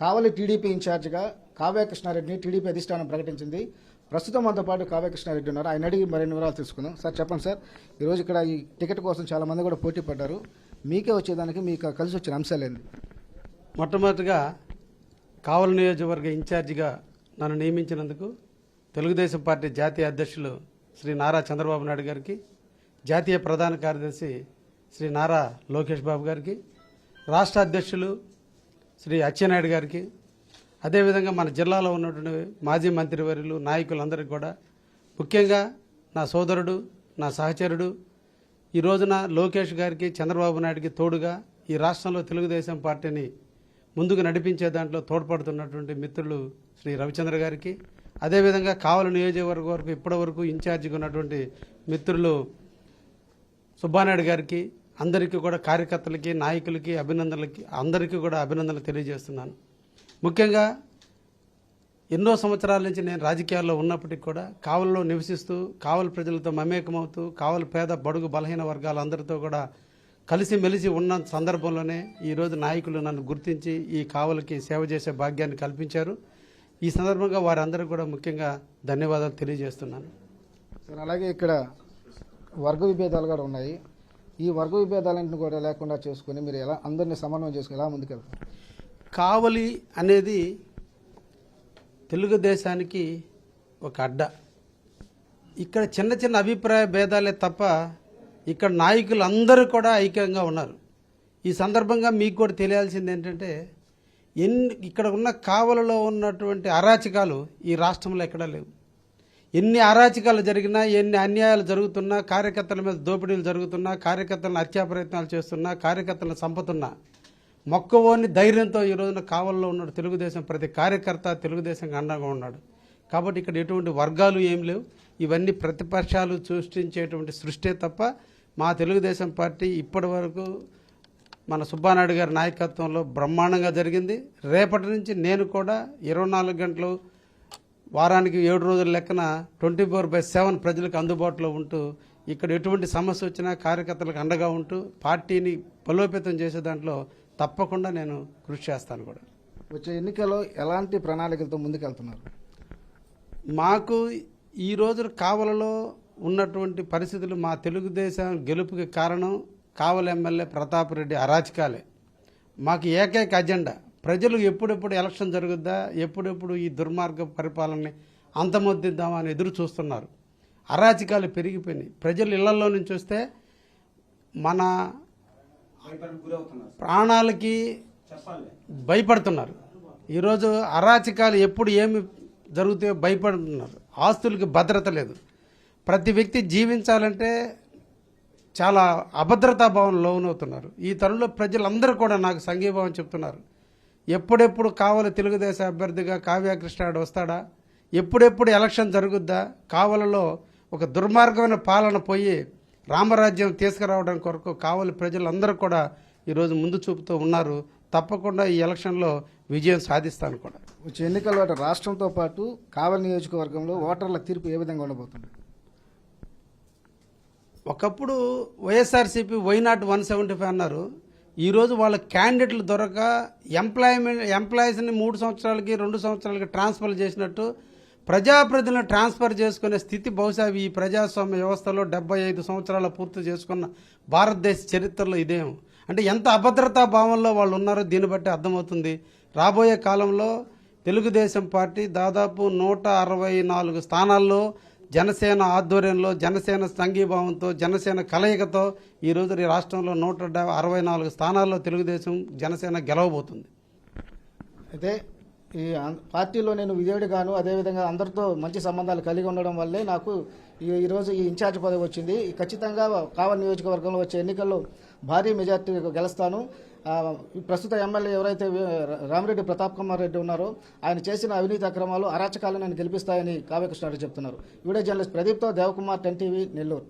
కావలి TDP ఇన్ఛార్జిగా Kavya కృష్ణారెడ్డిని TDP అధిష్టానం ప్రకటించింది. ప్రస్తుతం మనతో పాటు కావ్య కృష్ణారెడ్డి ఉన్నారు. ఆయన అడిగి మరిన్ని వివరాలు తెలుసుకుందాం. సార్ చెప్పండి సార్. ఈరోజు ఇక్కడ ఈ టికెట్ కోసం చాలామంది కూడా పోటీ పడ్డారు. మీకే వచ్చేదానికి మీకు కలిసి వచ్చిన అంశాలు ఏంది మొట్టమొదటిగా కావలి నియోజకవర్గ ఇన్ఛార్జిగా నన్ను నియమించినందుకు తెలుగుదేశం పార్టీ జాతీయ అధ్యక్షులు శ్రీ నారా చంద్రబాబు నాయుడు గారికి జాతీయ ప్రధాన కార్యదర్శి శ్రీ నారా లోకేష్ బాబు గారికి రాష్ట్ర అధ్యక్షులు శ్రీ అచ్చెన్నాయుడు గారికి. అదేవిధంగా మన జిల్లాలో ఉన్నటువంటి మాజీ మంత్రివర్యులు నాయకులందరికీ కూడా ముఖ్యంగా నా సోదరుడు నా సహచరుడు ఈ రోజున లోకేష్ గారికి చంద్రబాబు నాయుడికి తోడుగా ఈ రాష్ట్రంలో తెలుగుదేశం పార్టీని ముందుకు నడిపించే దాంట్లో తోడ్పడుతున్నటువంటి మిత్రులు శ్రీ రవిచంద్ర గారికి. అదేవిధంగా కావలి నియోజకవర్గ వరకు ఇప్పటి వరకు ఇన్ఛార్జిగా ఉన్నటువంటి మిత్రులు సుబ్బానాయుడు గారికి అందరికీ కూడా కార్యకర్తలకి నాయకులకి అభినందనలకి అందరికీ కూడా అభినందనలు తెలియజేస్తున్నాను. ముఖ్యంగా ఎన్నో సంవత్సరాల నుంచి నేను రాజకీయాల్లో ఉన్నప్పటికీ కూడా కావల్లో నివసిస్తూ కావలి ప్రజలతో మమేకమవుతూ కావలి పేద బడుగు బలహీన వర్గాలందరితో కూడా కలిసి మెలిసి ఉన్న సందర్భంలోనే ఈరోజు నాయకులు నన్ను గుర్తించి ఈ కావలకి సేవ చేసే భాగ్యాన్ని కల్పించారు. ఈ సందర్భంగా వారందరూ కూడా ముఖ్యంగా ధన్యవాదాలు తెలియజేస్తున్నాను. సార్ అలాగే ఇక్కడ వర్గ విభేదాలు కూడా ఉన్నాయి. ఈ వర్గ విభేదాలన్నింటిని కూడా లేకుండా చేసుకుని మీరు ఎలా అందరినీ సమన్వయం చేసుకుని ఎలా ముందుకెళ్తారు కావలి అనేది తెలుగుదేశానికి ఒక అడ్డ. ఇక్కడ చిన్న చిన్న అభిప్రాయ భేదాలే తప్ప ఇక్కడ నాయకులు అందరూ కూడా ఐక్యంగా ఉన్నారు. ఈ సందర్భంగా మీకు కూడా తెలియాల్సింది ఏంటంటే ఎన్ని ఇక్కడ ఉన్న కావలలో ఉన్నటువంటి అరాచకాలు ఈ రాష్ట్రంలో ఎక్కడా లేవు. ఎన్ని అరాచకాలు జరిగినా ఎన్ని అన్యాయాలు జరుగుతున్నా కార్యకర్తల మీద దోపిడీలు జరుగుతున్నా కార్యకర్తలను హత్యా ప్రయత్నాలు చేస్తున్నా కార్యకర్తలను చంపుతున్నా మొక్కవోని ధైర్యంతో ఈ రోజున కావల్లో ఉన్నాడు తెలుగుదేశం ప్రతి కార్యకర్త తెలుగుదేశం అండగా ఉన్నాడు. కాబట్టి ఇక్కడ ఎటువంటి వర్గాలు ఏం లేవు. ఇవన్నీ ప్రతిపక్షాలు సృష్టించేటువంటి సృష్టే తప్ప మా తెలుగుదేశం పార్టీ ఇప్పటి వరకు మన సుబ్బానాయుడు గారి నాయకత్వంలో బ్రహ్మాండంగా జరిగింది. రేపటి నుంచి నేను కూడా ఇరవై నాలుగు గంటలు వారానికి ఏడు రోజుల లెక్కన ట్వంటీ ఫోర్ బై సెవెన్ ప్రజలకు అందుబాటులో ఉంటూ ఇక్కడ ఎటువంటి సమస్య వచ్చినా కార్యకర్తలకు అండగా ఉంటూ పార్టీని బలోపేతం చేసే దాంట్లో తప్పకుండా నేను కృషి చేస్తాను కూడా. వచ్చే ఎన్నికల్లో ఎలాంటి ప్రణాళికలతో ముందుకెళ్తున్నారు? మాకు ఈ రోజు కావలలో ఉన్నటువంటి పరిస్థితులు మా తెలుగుదేశం గెలుపుకి కారణం కావలి ఎమ్మెల్యే ప్రతాప్ రెడ్డి అరాచకాలే. మాకు ఏకైక అజెండా ప్రజలు ఎప్పుడెప్పుడు ఎలక్షన్ జరుగుద్దా ఎప్పుడెప్పుడు ఈ దుర్మార్గ పరిపాలనని అంతమొద్దిద్దామని ఎదురు చూస్తున్నారు. అరాచకాలు పెరిగిపోయినాయి. ప్రజలు ఇళ్ళలో నుంచి వస్తే మన ప్రాణాలకి భయపడుతున్నారు. ఈరోజు అరాచకాలు ఎప్పుడు ఏమి జరుగుతాయో భయపడుతున్నారు. ఆస్తులకి భద్రత లేదు. ప్రతి వ్యక్తి జీవించాలంటే చాలా అభద్రతా భావం లోనవుతున్నారు. ఈ తరుణంలో ప్రజలందరూ కూడా నాకు సంఘీభావం చెప్తున్నారు. ఎప్పుడెప్పుడు కావాలి తెలుగుదేశం అభ్యర్థిగా కావ్య కృష్ణాడు వస్తాడా? ఎప్పుడెప్పుడు ఎలక్షన్ జరుగుద్దా? కావలలో ఒక దుర్మార్గమైన పాలన పోయి రామరాజ్యం తీసుకురావడం కొరకు కావలి ప్రజలందరూ కూడా ఈరోజు ముందు చూపుతూ ఉన్నారు. తప్పకుండా ఈ ఎలక్షన్లో విజయం సాధిస్తాను కూడా. వచ్చే ఎన్నికల్లో రాష్ట్రంతో పాటు కావలి నియోజకవర్గంలో ఓటర్ల తీర్పు ఏ విధంగా ఉండబోతుంది? ఒకప్పుడు YSRCP why not one seventy five అన్నారు. ఈరోజు వాళ్ళ క్యాండిడేట్లు దొరక ఎంప్లాయ్మెంట్ ఎంప్లాయీస్ని మూడు సంవత్సరాలకి రెండు సంవత్సరాలకి ట్రాన్స్ఫర్ చేసినట్టు ప్రజాప్రతినిధులను ట్రాన్స్ఫర్ చేసుకునే స్థితి బహుశా ఈ ప్రజాస్వామ్య వ్యవస్థలో డెబ్బై ఐదు సంవత్సరాల పూర్తి చేసుకున్న భారతదేశ చరిత్రలో ఇదేం. అంటే ఎంత అభద్రతా భావంలో వాళ్ళు ఉన్నారో దీన్ని బట్టి అర్థమవుతుంది. రాబోయే కాలంలో తెలుగుదేశం పార్టీ దాదాపు నూట అరవై నాలుగు స్థానాల్లో జనసేన ఆధ్వర్యంలో జనసేన సంఘీభావంతో జనసేన కలయికతో ఈరోజు ఈ రాష్ట్రంలో నూట అరవై నాలుగు స్థానాల్లో తెలుగుదేశం జనసేన గెలవబోతుంది. అయితే ఈ పార్టీలో నేను విజయుడిగాను అదేవిధంగా అందరితో మంచి సంబంధాలు కలిగి ఉండడం వల్లే నాకు ఈ ఈరోజు ఈ ఇన్ఛార్జ్ పదవి వచ్చింది. ఈ ఖచ్చితంగా కావలి నియోజకవర్గంలో వచ్చే ఎన్నికల్లో భారీ మెజార్టీ గెలుస్తాను. ప్రస్తుత ఎమ్మెల్యే ఎవరైతే రామిరెడ్డి ప్రతాప్ కుమార్ రెడ్డి ఉన్నారో ఆయన చేసిన అవినీతి అక్రమాలు అరాచకాలను నేను గెలిపిస్తాయని కావ్యకృష్ణారెడ్డి చెప్తున్నారు. వీడియో జర్నలిస్ట్ ప్రదీప్తో దేవకుమార్ టెన్ టీవీ నెల్లూరు.